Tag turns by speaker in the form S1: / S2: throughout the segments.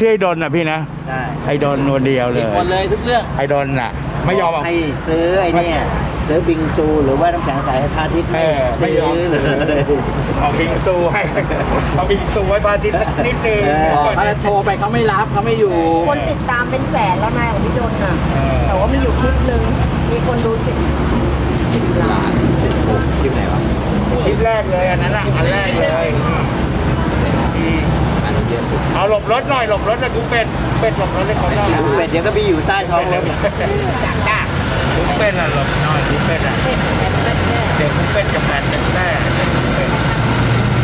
S1: ที่ไอ้ดนน่ะพี่นะ
S2: ได้
S1: ไอ้ดนนวลเดียวเล
S3: ผิด
S1: ย
S3: หมดเลยทุกเรื่อง
S1: ไอ้ดนน่ะ ไม่ยอมเอา
S2: ให้ซื้อไอ้เนี่ยซื้อบิงซูหรือว่าน้ำแข็งใสให้พระอาทิตย์
S1: เออไม่ยอม
S2: ซื้อเลย
S1: เอาบิงซูให้ เอาบิงซูไว้บาทิตย์นิดนึง
S2: เออ
S3: บอกเขาโทรไปเขาไม่รับเขาไม่อยู่
S4: คนติดตามเป็นแสนแล้วนายของพี่ดนน่ะ
S1: เออ
S4: แต่ว่ามีอยู่คลิปนึงมีคนดูสิบสิบล้าน
S2: คลิปไหนวะ
S1: คลิปแรกเลยอันนั้นอะอันแรกเลยที่
S3: อันนี้ เยอะสุด
S1: เอาหลบรถหน่อยหลบรถนะกูเป็ดเป็ดหลบรถเลยเขาหน่อย
S2: เป็ดเดี๋ยวก็ไปอยู่ใต้ท้องรถ
S4: จากจ้า
S1: กูเป็ดอะหลบหน่อยกูเป็ดอะ
S4: เป็ดเป็ดเป็ดเป็ด
S1: เด็กกูเป็ดกับแปดเป็นแม่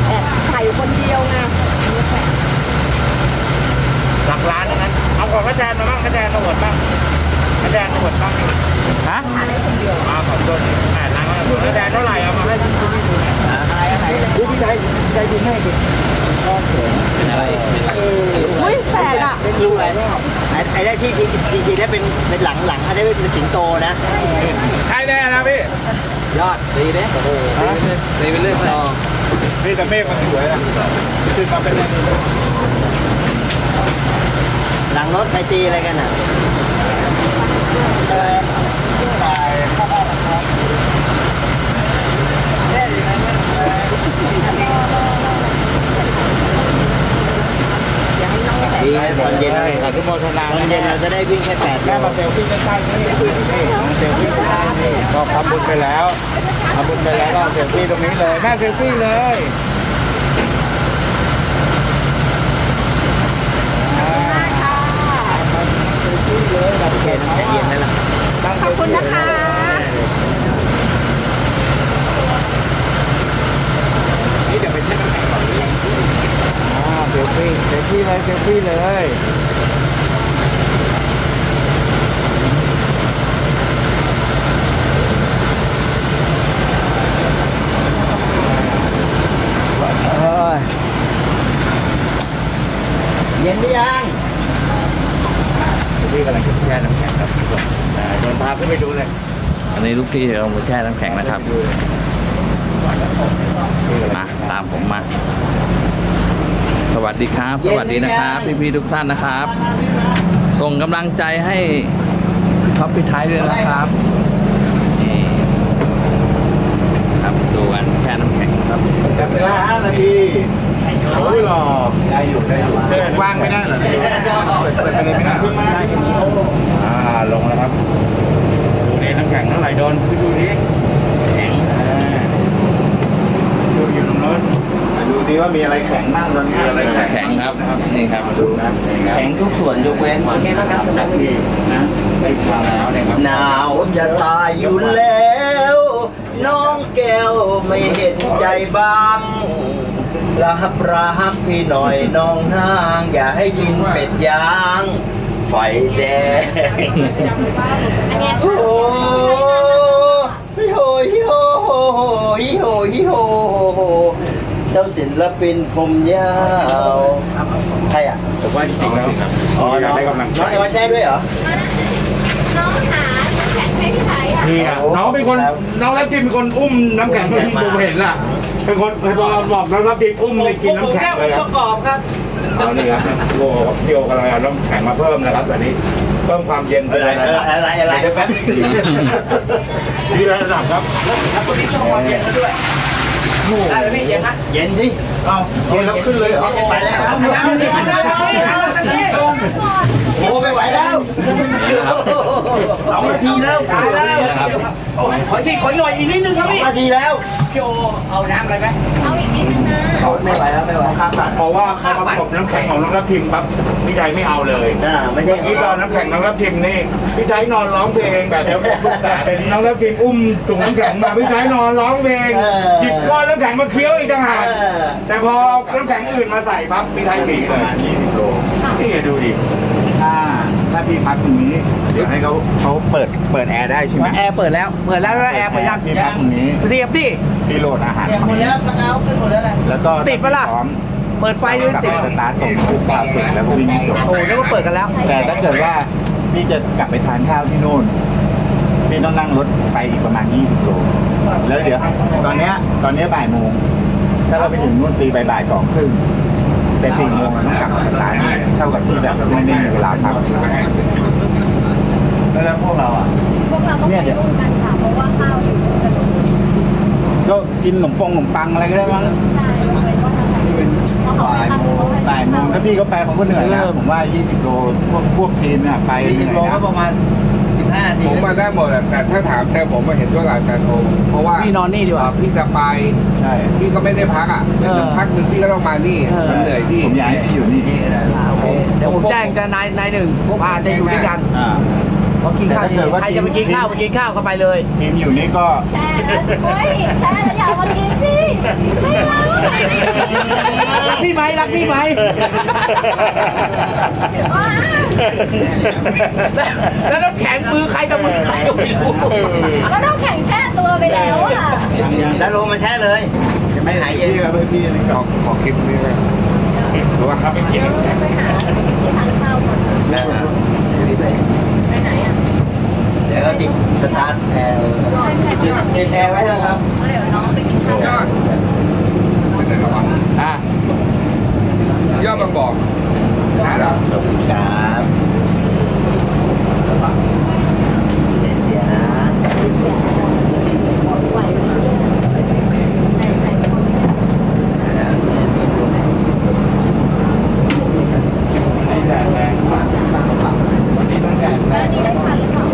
S4: แอบถ่ายอยู่คนเดียวไงมีแฟน
S1: หลักล้านทั้งนั้นเอาของกระแจนมาบ้างกระแจนมาหมดบ้างกระแจนมาหมดบ้างฮะ
S4: ถ่ายได้คนเดียว
S1: มาขอบคุณแปดล้านมากระแจนเท่าไหร่เอามาให้คุณผู้ชมดูหน่อยดู พี่ใจใจดีให้ดิ
S3: เป็นอะไรเป็นอะไร
S4: อุ้ยแปดอะ
S3: เป็นรูอะไร
S2: ไอ้ไอ้ได้ที่จริงจริงๆแล้วเป็นเป็นหลังหลังอันนี้เป็นสิงโตนะ
S1: ใช่แน่นะพี่
S3: ยอดดีเด้โอ้โหดีไปเรื่อยดีไปเรื่อย
S2: ต่อ
S1: พี่แต่เมฆมันสวยนะขึ้นมาเป็นเรื่องนี้
S2: หลังรถใครตีอะไรกันอะ
S4: อย่าให้น้องแสน
S2: ดีนะตอนเย็น
S1: ใช่
S2: ต
S1: อนุโมทนา
S2: อนเย็นเราจะได้วิ่งแค่แปดโล
S1: แม่มาเซลฟี่ใกล้ๆนี่นี่มาเซลฟี่ใกล้ๆนี่ก็ทำบุญไปแล้วทำบุญไปแล้วก็เซลฟี่ตรงนี้เลยแม่เซลฟี่เลยอ่าเซลฟี่เลยแบบ
S2: โอเคน้ำแข็งเย็นไหมล่ะ
S1: ตั้ง
S4: ขอบคุณนะคะ
S1: นี่เดี๋ยวไปเช็คน้ำแข็งก่อนอ่าเซลฟี่เซลฟี่เลยเซลฟี่เลย
S2: เอ้ยเย็นหรือยัง
S1: พี่กำลังจะแช่น้ำแข็งครับทุกคนอ่าโดนพาขึ้นไปดูเลย
S3: อั นนี้ลูกพี่เอามาแช่น้ำแข็งนะครับ มาตามผมมา สวัสดีครับ สวัสดีนะครับ พี่ๆทุกท่านนะครับ ส่งกำลังใจให้ท็อปพี่ไทยด้วยนะครับนี่ครับดูกันแช่น้ำแข็งครับ
S1: จับเวลา5นาทีโอ้ยหรอได้อยู่ได้อยู่เดินว่างไม่ได้เหรอเปิดไปเลยไม่ได้ได้อ่าลงแล้วครับ ดูนี่ น้ำแข็งเท่าไหร่โดนดูดิแข็งอ่าดูอยู่ตรงโน้น
S5: ดูดิว่ามีอะไรแข็งบ้างตอนนี้อะไรแข็ง
S3: แข็งครับนี่ครับ
S1: ดูนะนี่ครับ
S2: แข็งทุกส่วนยกเว้น
S1: นาทีนะได้ความแล้วเนี่ยครับ
S2: หนาวจะตายอยู่แล้ว น้องแก้วไม่เห็นใจบ้างรับรักพี่หน่อยน้องนาง อย่าให้กินเป็ดย่าง ไฟแดงโอ้ฮิโฮฮิโฮฮิโฮฮิโฮเจ้าศิลปินผมยาวใครอะ
S1: ผมว่าจริงๆแล้ว
S2: อ๋อ
S1: อยาก
S2: น้อง
S1: ได้กำลังใจ
S2: น้องจะมาแช่ด้วยเหรอ
S4: น้องหาแข่งให้พี่ไทยอะ
S1: นี่อะน้องเป็นคนน้องรับกินเป็นคนอุ้มน้ำแข็งที่ผมเห็นล่ะ เป็นคนพอบอกน้องรับกินอุ้มเลยกินน้ำแข็งเลยครับ
S2: กรอบครับ
S1: เอานี่ครับโอ้พี่โอกำลังเอาน้ำแข็งมาเพิ่มนะครับตอนนี้เพิ่มความเย็น
S2: อะไรอะไรอะไรเดี๋ยวแป๊บนึง
S1: ที่ระดับครับ
S2: ได้เลยพี่เย็นนะเย็นดิ
S5: เอ้าเย็นแล้วขึ้นเลยเหรอ
S2: ไปแล้วโอ้ไม่ไหวแล้วสองนาทีแล้ว
S3: นี่นะครับ
S6: ขอที่ขอหน่อยอีกนิดนึงครับ
S2: สอง
S6: พี่
S2: นาทีแล้ว
S6: พี่โอเอาน้ำอะไรไหม
S4: เอาอีกนิดนึงนะ
S2: ไม่ไหวแล้วไม่ไหว
S5: ข้างตัด
S1: เพราะว่าเขามาประกบน้ำแข็งของน้องรับทิมปั๊บพี่ใจไม่เอาเลย
S2: อ่าไม่ใช่
S1: เมื่อกี้ตอนน้ำแข็งน้องรับทิมนี่พี่ใจนอนร้องเพลงแบบเดี๋ยวผมปรึกษาเป็นน้องรับทิมอุ้มถุงน้ำแข็งมาพี่ใจนอนร้องเพลงหยิบก้อนน้ำแข็งมาเคี้ยวอีกต่างหาก
S2: เออ
S1: แต่พอน้ำแข็งอื่นมาใส่ปั๊บพี่ไทยหนี
S5: ป
S1: เล
S5: ระ
S1: ย
S5: มาณ20โล
S1: นี่ดูดิ
S5: ถ้าถ้าพี่พักตรงนี้ เดี๋ยวให้เขาเขาเปิดเปิดแอร์ได้ใช่ไหม
S6: แอร์เปิดแล้วเปิดแล้วแล้วแอร์เปิดยัง
S5: พี่พักตรงนี้
S6: เรียบดิ
S5: พี่โหลดอาหาร
S2: หมดแล้วพักเอาขึ้นหมดแล้วนะ
S5: แล้วก็
S6: ติดปะล่ะ
S5: พร้อม
S6: เปิดไฟ
S5: ก
S6: ด้วย
S5: ลับ
S6: ติด
S5: ไปสตาร์ทตรงทุกคราวเสร็จแล้วก็วิ่งจบ
S6: โอ้นึกว่าเปิดกันแล้ว
S5: แต่ถ้าเกิดว่าพี่จะกลับไปทานข้าวที่นู่น พี่ต้องนั่งรถไปอีกประมาณ 20โล แล้วเดี๋ยว ตอนเนี้ยตอนเนี้ยบ่ายโมง ถ้าเราไปถึงนู่นตีบ่ายบ่ายสองครึ่งไป
S7: แต่สี่โมงอะต้องกลับมาสตาร์ทเท่ากับที่แบบไม่ได้มีเวลาพัก
S2: แล้วพวกเราอะ
S8: พวกเราต้องไปร่วมกันค่ะ เพราะว่าข้าวอยู่กัน
S7: ก็กินขนมปงขนมปังอะไรก็ได้มั้ง
S8: ใช่ยกเว้นว่าจะใส่เพราะเขาไม่ทำเขาให้
S7: บ่ายโมงถ้าพี่ก็ไปผมก็เหนื่อยนะผมว่า 20 โลพวกพวกทีมเนี่ยไปเห
S2: ยี่สิบ
S7: นื่อย
S2: โลก็
S7: นะ
S2: ประมาณสิบ ห้านาที
S5: ผมมาได้หมดแหละแต่ถ้าถามแต่ผมมาเห็นว่าหลายแต่โทรเพราะว่า
S6: พี่นอนนี่ดีกว่า
S5: พี่จะไป
S7: ใช่
S5: พี่ก็ไม่ได้พักอะ
S6: เออ
S5: พักหนึ่งพี่ก็ต้องมานี่
S6: เออ
S5: มันเหนื่อยพี่
S7: ผมย้ายพี่อยู่นี่
S6: โอเคเดี๋ยวผมแจ้งจะนายนายหนึ่งว่าจะอยู่ด้วยกัน
S7: อ่า
S6: พอกินข้าว
S7: แต่ถ้าเกิดว่า
S6: ใครจะไปกินข้าวไปกินข้าวก็ไปเลย
S7: ทีมอยู่นี่ก็
S8: แช่เฮ้ยแช่แล้วอย่ามากินสิไม่เอา
S6: รักพี่ไหมรักพี่ไหม
S8: ว้า
S6: แล้วน้ำแข็งมือใครกับมือใครก็ไม่รู้
S8: แล้วน้ำแข็งแช่ตัวไปแล้วอะ
S2: แล้วลงมาแช่เลยจะไม่หายเย็น
S7: พี่กับพี่นี่
S5: ข
S7: ก็
S5: อขอคลิปนี้เลยหรือว่าครับ
S8: เดี๋ยวไปหาที่ทานข้าวก่อน
S2: แล้วรีบไป
S8: ไปไหนอะ
S2: แล้วก็ติดสตาร์ทแอร์
S8: ติด
S2: ติดแอร์ไว้นะครับ
S8: เดี๋ยวน้องไปกินข้าวย
S5: อดเป็นไงครับวะ
S1: อะ
S5: ยอดบางบอก
S2: ครับขอบคุณครับเสียเสียนะ
S8: ไหวไหมเชี่ยไหนไหน
S7: วันนี้ต้องแดดแร
S8: แล้ว
S7: ง
S8: นี่ได้ทานหรือเปล่า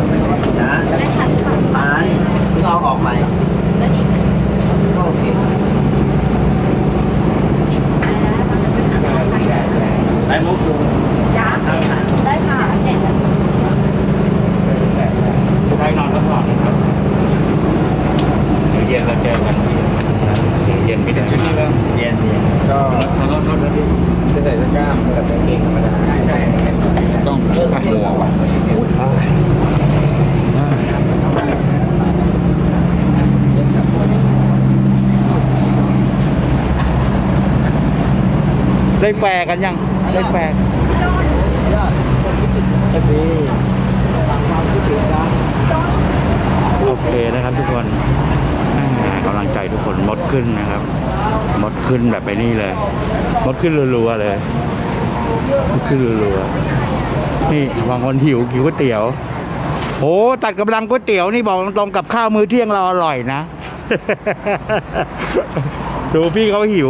S2: นะ
S8: ได้ทานหรือเปล่า
S2: ผ่านเพิ่งเอาออกไป
S8: แล้วนี่
S2: ก็โอเค
S8: ไปแล้วมันจะเป็นอาหารไทย
S7: แดดแรง
S2: ไปมุกดู
S8: จ้าได้ค่ะเด็ด
S7: แดดแรงใครนอนก็นอนนะครับเดี๋ยวเย็นเราเจอกันเดี๋ยวเย็นไม่ได้ชุดนี้แล้ว
S2: เย็นเย็น
S5: ก็
S7: ขอโทษนะพี่
S5: จะใส่ตะกร้ามกับกางเกงธรรมดา
S1: ต้องอะหัวว่ะได้แฟกันยัง ได้แฟร์โอเคนะครับทุกคนกำลังใจทุกคนมดขึ้นนะครับ มดขึ้นแบบไปนี่เลย มดขึ้นรัวๆเลยมดขึ้นรัวๆ นี่บางคนหิวกินก๋วยเตี๋ยวโอ้ตัดกำลังก๋วยเตี๋ยวนี่บอกตรงๆกับข้าวมื้อเที่ยงเราอร่อยนะ ดูพี่เขาหิว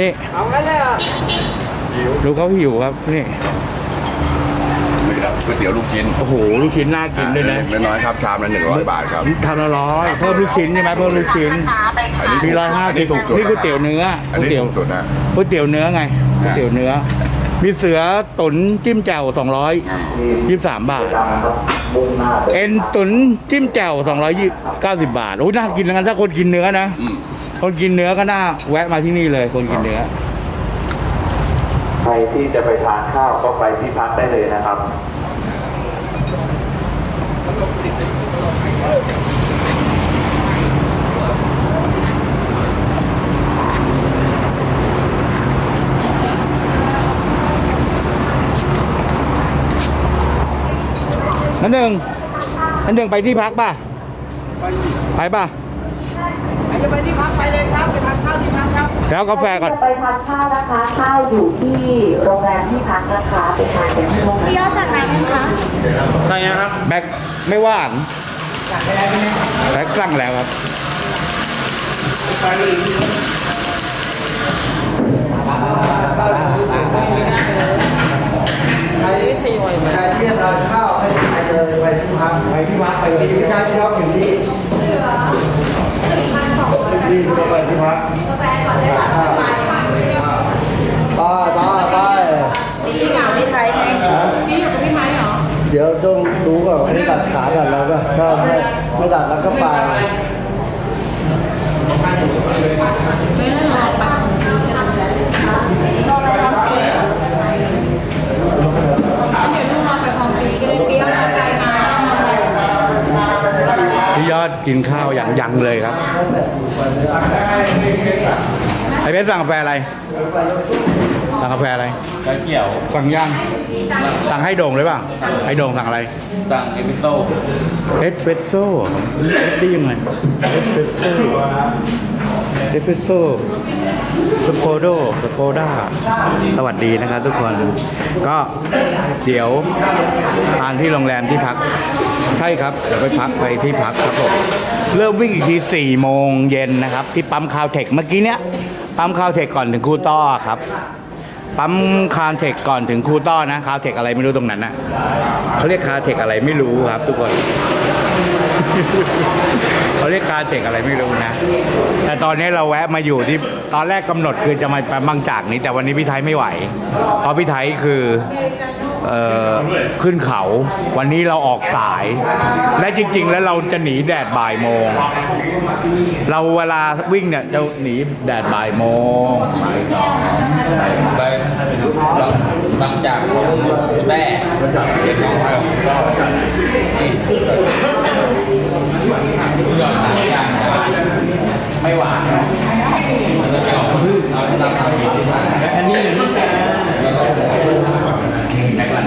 S1: นี่
S6: เอางั้นเลยอะ
S1: ดูเขาหิวครับนี่
S9: นี่ครับก๋วยเตี๋ยวลูกชิ้น
S1: โอ้โห ลูกชิ้นน่ากินด้วยนะ
S9: เล็กน้อยครับชามละหนึ่งร้อยบาทครับ
S1: ทำละร้อยเพิ่มลูกชิ้นใช่ไหมเพิ่มลูกชิ้น
S9: อันนี้
S1: มีร้อยห้า
S9: อัน
S1: สิ
S9: นี้
S1: บ
S9: ถูกสุด
S1: นี่ก๋วยเตี๋ยวเนื้อ
S9: อัน
S1: ก๋วย
S9: นี้
S1: เตี๋ยว
S9: ถูกสุดนะ
S1: ก๋วยเตี๋ยวเนื้อไงก๋วยเตี๋ยวเนื้อ มีเสือตุ๋นจิ้มแจ่วสองร้อยยี่สามบาท เอ็นตุ๋นจิ้มแจ่วสองร้อยยี่เก้าสิบบาทโอ้ยน่ากินทั้งนั้นถ้าคนกินเนื้อนะ
S9: อืม
S1: คนกินเนื้อก็น่าแวะมาที่นี่เลย คนกินเนื้อ
S3: ใครที่จะไปทานข้าวก็ไปที่พักได้เลยนะครับ
S1: นั่นหนึ่งนั่นหนึ่งไปที่พักป่ะ ไปป่ะ
S6: ใครจะไปที่พักไปเลยครับไปทานข้าวที่พักครับ
S1: แล้วกาแฟก่อน
S10: ไปทานข้าวนะคะข้าวอยู่ที่โรงแรมที่พักนะคะไปทานกันที่โรงแรม
S8: พี่ยอดสั่งน้ำไหมคะ
S1: แบกไม่ว่านแบกสั่งแล้วครับ
S2: ใครใครที่จะทานข้าวให้ไป เลยไปที่พักไปที่พักไปที่ไม่ใช่ที่พักอยู่นี่ที่ก็ไปที่พักไปไปไป
S8: พี่เหงาพี่ไทยใช่พี่อยู่กับพี่ไม้เหรอ
S2: เดี๋ยวต้องดูก่อนว่าไม่ดัดขากันแล้วก็ถ้าไม่ไม่ดัดแล้วก็ไป
S1: พี่ยอด กินข้าวอย่างยังเลยครับ ไอเพชรสั่งกาแฟอะไร สั่งกาแฟอะไร
S7: กระเกี่ยว
S1: สั่งยังสั่งให้โด่งเลยป่ะ ให้โด่งสั่งอะไร
S7: สั่งเอสเปรสโซ่
S1: เอสเปรสโซ่เอสได้ยังไงเอสเปรสโซ่เอสเปรสโซ่สโปโดสโปด้าสวัสดีนะครับทุกคน ก็เดี๋ยวทานที่โรงแรมที่พัก ใช่ครับเดี๋ยวไปพักไปที่พักครับผมเริ่มวิ่งอีกที4โมงเย็นนะครับ ที่ปั๊มคาวเทคเมื่อกี้เนี้ยปั๊มคาวเทคก่อนถึงคูต้อครับ ปั๊มคาเทคก่อนถึงคูต้อนะคาเทคอะไรไม่รู้ตรงนั้นนะเขาเรียกคาเทคอะไรไม่รู้ครับ ทุกคนเขาเรียกคาเทคอะไรไม่รู้นะ แต่ตอนนี้เราแวะมาอยู่ที่ตอนแรกกำหนดคือจะมาไปบางจากนี้ แต่วันนี้พี่ไทยไม่ไหว เพราะพี่ไทยคือ ขึ้นเขา วันนี้เราออกสาย และจริง ๆ แล้วเราจะหนีแดดบ่ายโมง เราเวลาวิ่งเนี่ยจะหนีแดดบ่ายโมง
S3: ไปบางจากแม่เด็กน้องเราก็ยอดหนักอย่างไม่หวานมันจะไม่ออกพืชเราจะทำอันนอันนี้แล้วก็ในกลั่น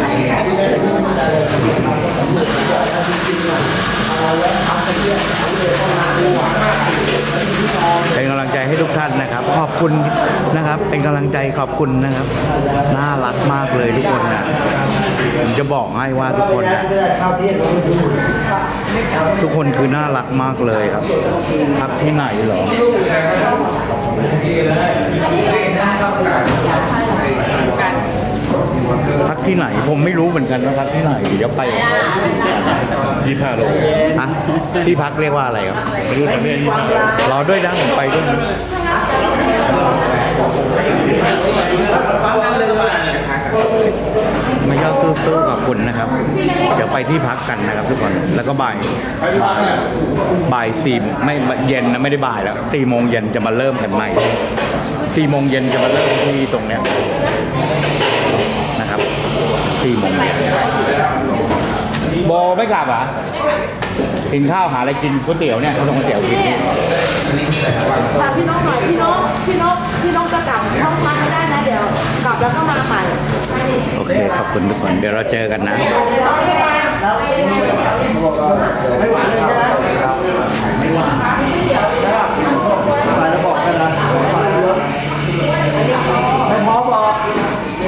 S1: เป็นกำลังใจให้ทุกท่านนะครับ ขอบคุณนะครับ เป็นกำลังใจขอบคุณนะครับ น่ารักมากเลยทุกคนนะผมจะบอกให้ว่าทุกคนนะทุกคนคือน่ารักมากเลยครับพักที่ไหนเหรอ พักที่ไหนผมไม่รู้เหมือนกันว่าพักที่ไหนเดี๋ยวไปยี่ห้าโลฮะที่พักเรียกว่าอะไรครับไม่รู้แต่เรียกรอด้วยนะผมไปด้วยนะมายอดสู้ๆขอบคุณนะครับ เดี๋ยวไปที่พักกันนะครับทุกคน แล้วก็บ่ายบ่ายบ่ายสี่ไม่เย็นนะไม่ได้บ่ายแล้วสี่โมงเย็นจะมาเริ่มกันใหม่สี่โมงเย็นจะมาเริ่มที่ตรงเนี้ยนะครับ สี่โมงเย็นโบไม่กลับเหรอะกินข้าวหาอะไรกินก๋วยเตี๋ยวเนี่ยเขาลงก๋วยเตี๋ยวกินนี่
S8: ฝากพี่นกหน่อยพี่นกพี่นกพี่นกจะกลับห้องพักไม่ได้นะเดี๋ยว กลับแล้วก็มาใหม่
S1: โอเคขอบคุณทุกคนเดี๋ยวเราเจอกันนะ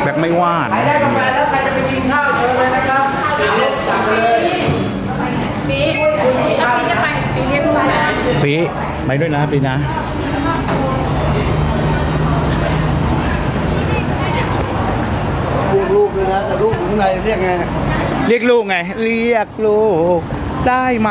S1: แบบไม่ว่านะ
S11: ปี
S8: ไป
S1: ด้วยนะปีนะ
S12: ลูกเลยนะแต่ลูกอยู่ข้างในเรียกไง
S1: เรียกลูกไง เรียกลูก ได้ไหม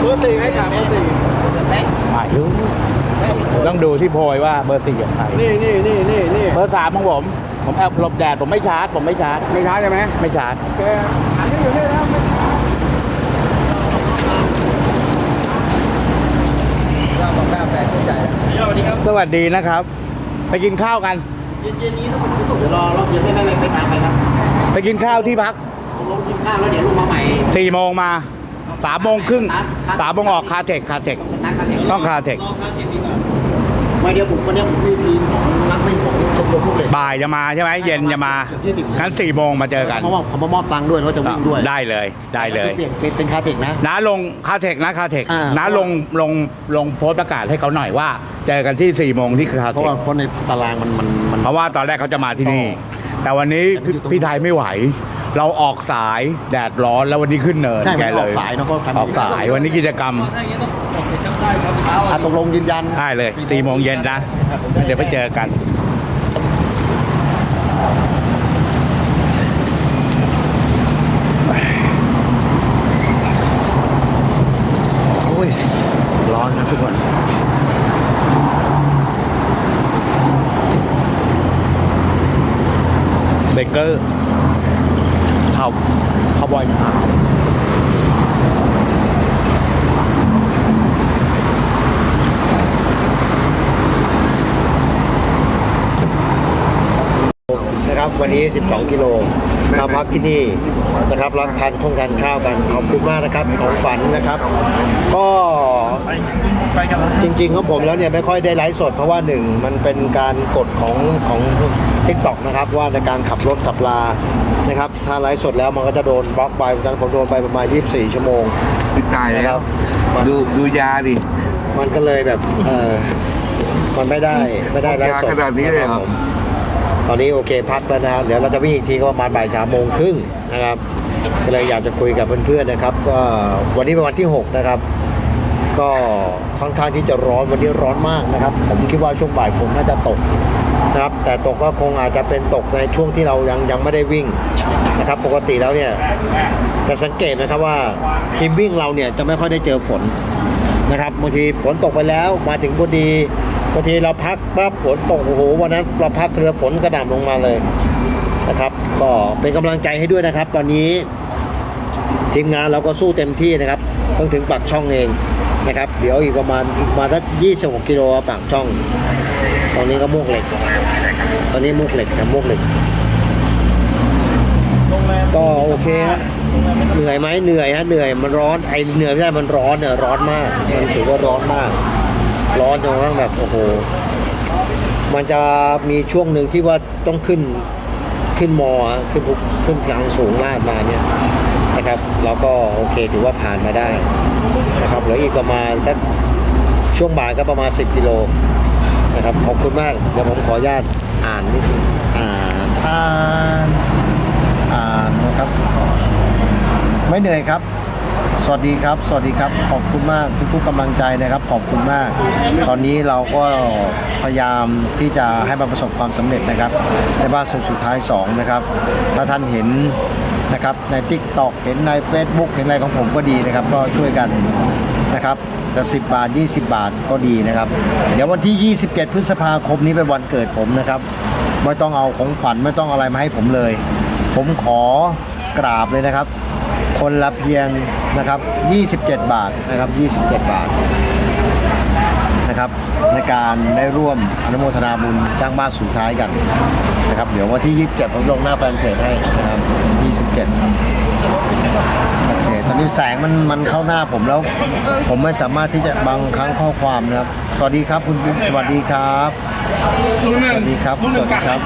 S12: เบอร์สี่ให้ถามเบอร์สี่
S1: ไม่รู้ต้องดู ที่โพยว่าเบอร์สี่ของใคร
S12: นี่นี่นี่นี่นี่
S1: เบอร์สามของผม ผมแอบหลบแดดผมไม่ชาร์จผมไม่ชาร์จ
S12: ไม่ช้าใช่ไหม
S1: ไม่ชาร์จ
S12: แกอันนี้อยู่นี่แล้วเราบอกแม่แฟนเข้าใจ
S1: สวัสดีนะครับ ไปกินข้าวกัน
S12: เย็นๆนี้ต้องผมเดี๋ยวรอรอบเย็นไม่ไม่ไม่ไปตามไปครับ
S1: ไปกินข้าวที่พัก
S12: ลงกินข้าวแล้วเดี๋ยวลงมาใหม่
S1: สี่โมงมาสามโมงครึ่งสามโมงออกคาเทคคาเทค
S12: ตั้งกันเอง
S1: ต้องคาเทค
S12: ไม่เดี๋ยวผมวันนี้ผมมีทีมของนักวิ่งของชมรมลูกเหล็ก
S1: บ่ายจะมาใช่ไหมเย็นจะมาชั้นสี่โมงมาเจอกัน
S12: เขามอบเขามามอบตังค์ด้วยแล้วจะวิ่งด้วย
S1: ได้เลยได้เลย
S12: เปลี่ยนเป็นเป็นคาเทคนะ
S1: น้าลงคาเทคนะคาเทค
S12: อ่า
S1: น้าลงลงลงโพสต์ประกาศให้เขาหน่อยว่า เจอกันที่สี่โมงที่คา
S12: เพ
S1: เท
S12: ราะ
S1: ค
S12: ว่าเพราะในตารางมันมันมัน
S1: เพราะว่าตอนแรกเขาจะมาที่นี่ แต่วันนี้
S12: แต่มันอยู่ตรง
S1: พี่ไทยไม่ไหว เราออกสายแดดร้อนแล้ววันนี้ขึ้นเนิน
S12: ใช่
S1: แก
S12: มัน
S1: เล
S12: ออกสายเนอะเพราะทำ
S1: ออกสายวันนี้กิจกรรม
S12: อ่ะตกลงยืนยัน
S1: ได้เลยสี่โมงเย็นนะ เดี๋ยวไปเจอกันโอ้ยร้อนนะทุกคนเบเกอร์ข้าวข้าวบอยขาว
S12: นะครับ วันนี้ 12 กิโลมาพักที่นี่นะครับรับทานข้องทานข้าวกันขอบคุณมากนะครับของฝันนะครับ ก็
S13: ไปกัน
S12: จริงๆของผมแล้วเนี่ยไม่ค่อยได้ไลฟ์สด เพราะว่าหนึ่งมันเป็นการกฎของของทิกตอกนะครับว่าในการขับรถขับลานะครับถ้าไลฟ์สดแล้วมันก็จะโดนบล็อกไปตอนนนผมโดนไปประมาณ 24 ชั่วโมง
S14: ตายแล้ว
S12: มัน
S14: ดูดูยาดิ
S12: มันก็เลยแบบเออมันไม่ได้ไม่ได้ไลฟ์สด
S14: ขนาดนี้เลยเหรอะ
S12: คบผม ตอนนี้โอเคพักแล้วนะครับเดี๋ยวเราจะวิ่งอีกทีก็ประมาณบ่ายสามโมงครึ่งนะครับก็เลยอยากจะคุยกับเพื่อนๆนะครับ ก็วันนี้เป็นวันที่ 6 นะครับ ก็ค่อนข้างที่จะร้อนวันนี้ร้อนมากนะครับ ผมคิดว่าช่วงบ่ายฝนน่าจะตกนะครับ แต่ตกก็คงอาจจะเป็นตกในช่วงที่เรายังยังไม่ได้วิ่งนะครับ ปกติแล้วเนี่ยจะสังเกตนะครับว่าทีมวิ่งเราเนี่ยจะไม่ค่อยได้เจอฝนนะครับบางทีฝนตกไปแล้วมาถึงพอดี บางทีเราพักปั๊บฝนตกโอ้โหวันนั้นเราพักเรือฝนกระหน่ำลงมาเลยนะครับ ก็เป็นกำลังใจให้ด้วยนะครับ ตอนนี้ทีมงานเราก็สู้เต็มที่นะครับเพิ่งถึงปากช่องเองนะครับ เดี๋ยวอีกประมาณอีกมาสัก26กิโลปากช่อง ตอนนี้ก็มุกเหล็ก ตอนนี้มุกเหล็กทำมุกเหล็ก ก็โอเคฮะเหนื่อยไหมเหนื่อยฮะเหนื่อยมันร้อนไอเหนื่อยไม่ได้มันร้อนเนี่ยร้อนมากมันถือว่าร้อนมาก ร้อนจนกระทั่งแบบโอ้โห มันจะมีช่วงหนึ่งที่ว่าต้องขึ้นขึ้นมอขึ้นขึ้นทางสูงลาดมาเนี่ยนะครับเราก็โอเคถือว่าผ่านมาได้นะครับเหลืออีกประมาณสักช่วงบ่ายก็ประมาณ 10กิโลนะครับขอบคุณมากเดี๋ยวผมขออนุญาตอ่านนิดนึงอ่านอ่านอ่านนะครับ ไม่เหนื่อยครับ สวัสดีครับ สวัสดีครับ ขอบคุณมากทุกๆกำลังใจนะครับ ขอบคุณมาก ตอนนี้เราก็พยายามที่จะให้มันประสบความสำเร็จนะครับ ในบ้านสุดสุดท้าย2นะครับ ถ้าท่านเห็นนะครับใน t ิ k t o k เห็นใน Facebook เห็นอะไรของผมก็ดีนะครับ ก็ช่วยกันนะครับแต่10 บาท 20 บาทก็ดีนะครับ เดี๋ยววันที่ 27 พฤษภาคมนี้เป็นวันเกิดผมนะครับ ไม่ต้องเอาของขวัญไม่ต้องอะไรมาให้ผมเลย ผมขอกราบเลยนะครับ คนละเพียงนะครับ 27 บาทนะครับ 27 บาทนะครับในการได้ร่วมอนุโมทนาบุญสร้างบ้านสุดท้ายกันนะครับเดี๋ยววันที่ 27 ผมลงหน้าแฟนเพจให้นะครับ27โอเคตอนนี้แสงมันมันเข้าหน้าผมแล้ว ผมไม่สามารถที่จะบางครั้งข้อความนะครับ สวัสดีครับคุณสวัสดีครับ สวัสดีครับ สวัสดีครับ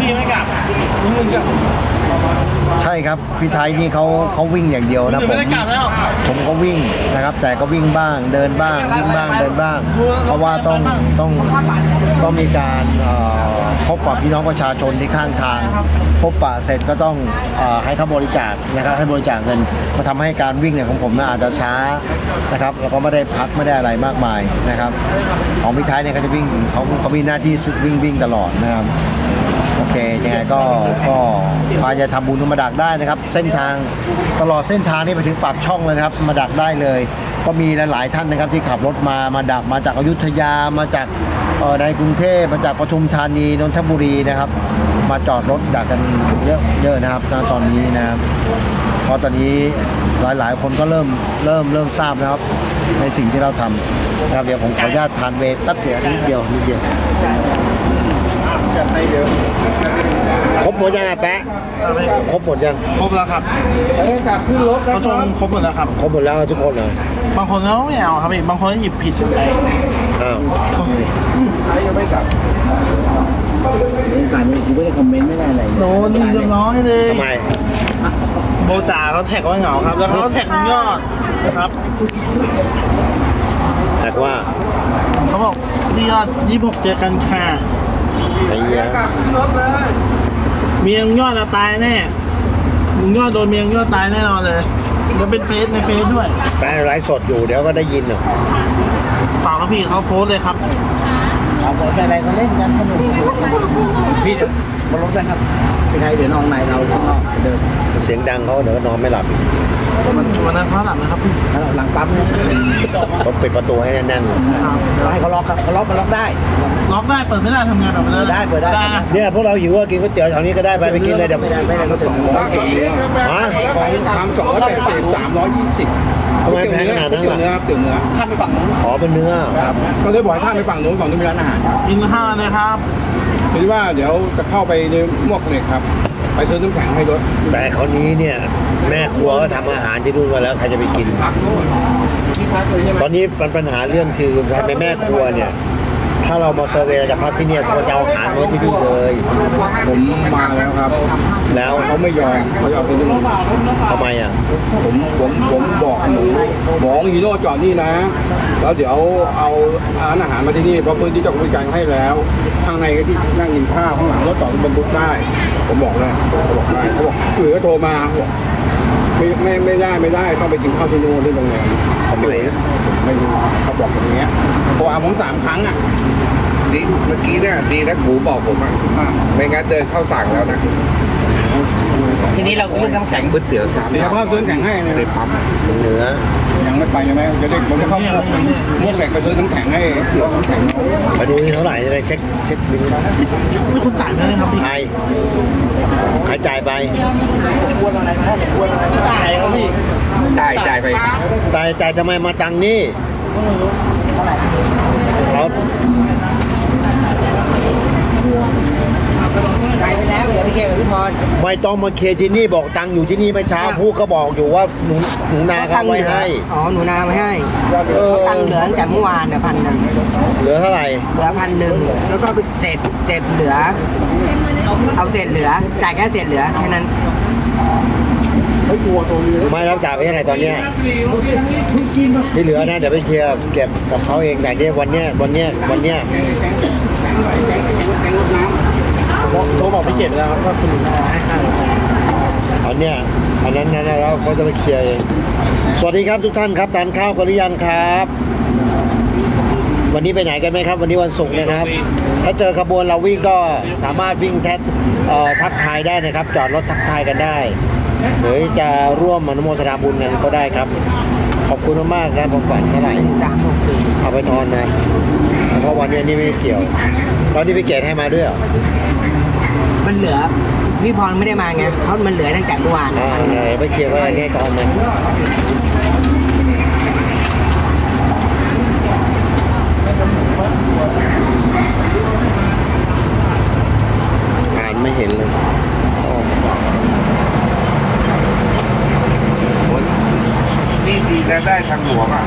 S13: พี่ไม่กลับมึงกลับ
S12: ใช่ครับพี่ไทยนี่เขาเขาวิ่งอย่างเดียวนะผมผมก็วิ่งนะครับ แต่ก็วิ่งบ้างเดินบ้างวิ่งบ้างเดินบ้าง เพราะว่าต้องต้องต้องมีการพบปะพี่น้องประชาชนที่ข้างทาง พบปะเสร็จก็ต้องให้เขาบริจาคนะครับ ให้บริจาคเงินมาทำให้การวิ่งเนี่ยของผมนะอาจจะช้านะครับแล้วก็ไม่ได้พักไม่ได้อะไรมากมายนะครับ ของพี่ไทยเนี่ยเขาจะวิ่งเขาเขามีหน้าที่วิ่งวิ่งตลอดนะครับ โอเคยังไงก็ก็มาจะทำบุญมาดักได้นะครับ เส้นทางตลอดเส้นทางนี่ไปถึงปากช่องเลยนะครับ มาดักได้เลย ก็มีหลายๆท่านนะครับที่ขับรถมามาดักมาจากอยุธยามาจากเอ่อในกรุงเทพมาจากปทุมธานีนนทบุรีนะครับ มาจอดรถดักกันเยอะเยอะนะครับณตอนนี้นะครับเพราะตอนนี้หลายๆ คนก็เริ่มเริ่มเริ่มทราบนะครับ ในสิ่งที่เราทำนะครับเดี๋ยวผมขออนุญาตทานเวทแป๊บเดียวนิดเดียวนิดเดียว ครบหมดยังอะแปะครบหมดยัง
S13: ครบแล้วครับเขาชงครบหมดแล้วครับ
S12: ครบหมดแล้วทุกคนเลย
S13: บางคนก็ไม่เอาครับพี่บางคนก็หยิบผิด
S12: อ้าว
S13: โดนเรียบร้อยเลย
S12: ทำไม
S13: โบจ่าเขาแท็กว่าเหงาครับ แล้วเขาก็แท็กลุงยอดนะครับ
S12: แต่ว่า
S13: เขาบอกพี่ยอดยี่หกเจอกันค่ะ
S12: ไอ้เหี้ย
S13: เมียลุงยอดเราตายแน่ลุงยอดโดนเมียลุงยอดตายแน่นอนเลยแล้วเป็นเฟซในเฟซด้วย
S12: แปะไลฟ์สดอยู่เดี๋ยวก็ได้ยินอะ
S13: เปล่าครับพี่เขาโพสต์เลยครับ
S11: เอาไปอะไรก็เล่นกันสนุกพี่เดี๋ยวบนรถไปครับพี่ไทยเดี๋ยวนอนในเราข้างนอกเดิน
S12: เสียงดังเขาเดี๋ยวก็นอนไม่หลับอีก
S13: วันวันนั้นเขาหลับนะครับพี่
S11: แล้วหลังปั๊มเนี่ย
S12: ต้องปิดประตูให้แน่น
S13: ครับ
S11: เราให้เขาล็อกครับเขาล็อกมันล็อกได้
S13: ล็อก ได้เปิดไม่ได้ทำงานแบบไม่ได้
S11: เปิดได้เปิดได้
S13: นะ
S12: ๆเนี่ยพวกเราหิวก็กินก๋วยเตี๋ยวแถวนี้ก็ได้ไปไปกินเลยเดี๋ยว
S11: ไม่ได้ไม่ได้ก็สองร้อย
S12: ฮะ
S14: ทำสองร้อยแปดสิบสามร้อยยี่สิบ
S12: ทำไมแพงขนาดนั้น
S14: เตี๋ยวเนื้อ
S12: ล่ะ
S14: เตี๋ยวเนื้อข้ามไปฝั่งนู้น
S12: อ๋อเป็นเนื้อ
S14: ครับก็เลยบอกให้ข้ามไปฝั่งนู้นฝั่งนู้นมีร้านอาหาร
S13: กินข้าวเลยครับ
S14: ไปคิดว่าเดี๋ยวจะเข้าไปในมวกเหล็กครับ ไปซื้อน้ำแข็งให้รถ
S12: แต่คราวนี้เนี่ย แม่ครัวก็ทำอาหารที่นู่นมาแล้วใครจะไปกิน ตอนนี้มันปัญหาเรื่องคือใครเป็นแม่ครัวเนี่ย ถ้าเรามาเซอร์เวย์จะพักที่เนี่ยควรจะเอาอาหารไว้ที่นี่เลย
S14: ผมมาแล้วครับ
S12: แล้ว
S14: เขาไม่ยอมเขาจะเอาไปนู่น
S12: ทำไมอะ
S14: ผมผมผมบอกหนูบอกฮีโร่จอดนี่นะ แล้วเดี๋ยวเอาร้านอาหารมาที่นี่เพราะพื้นที่เจ้าของบริการให้แล้ว ข้างในก็ที่นั่งกินข้าวข้างหลังรถจอดบรรทุกได้ ผมบอกเลยเขาบอกได้เขาบอกหรือก็โทรมาบอก ไม่ไม่ไม่ได้ไม่ได้ต้องไปกินข้าวที่นู่นที่โรงแรม
S12: ทำไมอะ
S14: ผมไม่รู้เขาบอกอย่างเงี้ยโทรหาผมสามครั้งอะ
S5: ดีเมื่อกี้เนี่ยดีนะกูบอกผมอะ
S14: อะ
S5: ไม่งั้นเดินเข้าสั่งแล้วนะ
S11: ทีนี้เราเรื่องน้ำแข็ง
S5: ก๋วยเตี๋ยวชาม
S14: เดี๋ยวพ่อซื้อน้ำแข็งให้นะ
S5: ในปั๊ม
S12: เหนือ
S14: ยังไม่ไปใช่ไหมจะได้ผมจะเข้ามุกมุกเหล็กไปซื้อน้ำแข็งให้เหลือน้ำแข็ง
S12: มาดูนี่เท่าไหร่จะได้เช็คเช็คบิน
S11: มีคนจ่ายไหมครับพี่
S12: ใครใครจ่ายไป
S11: จ่ายครับพี่
S5: จ่ายจ่ายไป
S12: จ่ายจ่ายทำไมมาตังค์นี่ครับ
S11: จ่ายไปแล้วเดี๋ยวไปเคลียร์ กับพี่พร
S12: ไม่ต้องมาเคลียร์ที่นี่บอกตังค์อยู่ที่นี่เมื่อเช้าพูดก็บอกอยู่ว่าหนูหนูนาเขาไว้ให้
S11: อ๋อหนูนาไว้ให้
S12: เออ
S11: ตังค์เหลือตั้งแต่เมื่อวานเนี่ยพันหนึ่ง
S12: เหลือเท่าไหร่
S11: เหลือพันหนึ่งแล้วก็ไปเศษเศษเหลือ เอาเศษเหลือ จ่ายแค่เศษเหลือแค่นั้น
S12: ไม่รับจ่ายไปเท่าไหร่ตอนเนี้ยที่เหลือนะเดี๋ยวไปเคลียร์เก็บกับเขาเองแต่เนี่ยวันเนี้ยวันเนี้ยวันเนี้ย
S11: โทรบอกพี่เจ็ดแล้วว่าคุณให้ค่า
S12: อันเนี้ยอันนั้นนั้นแล้วเขาจะไปเคลียร์เองสวัสดีครับทุกท่านครับทานข้าวกันหรือยังครับ วันนี้ไปไหนกันไหมครับ วันนี้วันศุกร์นะครับ ถ้าเจอขบวนเราวิ่งก็สามารถวิ่งแท็กเอ่อทักทายได้นะครับ จอดรถทักทายกันได้ หรือจะร่วมอนุโมทนาบุญกันก็ได้ครับ ขอบคุณมากๆนะผมฝันเท่าไหร่
S11: สามหกสี่
S12: เอาไปทอนนะเพราะวันนี้นี่ไม่เกี่ยวตอนนี้พี่เกดให้มาด้วยเหรอ
S11: มันเหลือพี่พรไม่ได้มาไงเขามันเหลือตั้งแต่เมื่อวาน
S12: อ่าไหนไปเคลียร์ก็อันนี้ทอนมันอ่านไม่เห็นเลย
S5: นี่ดีนะได้ทางหลวงอะ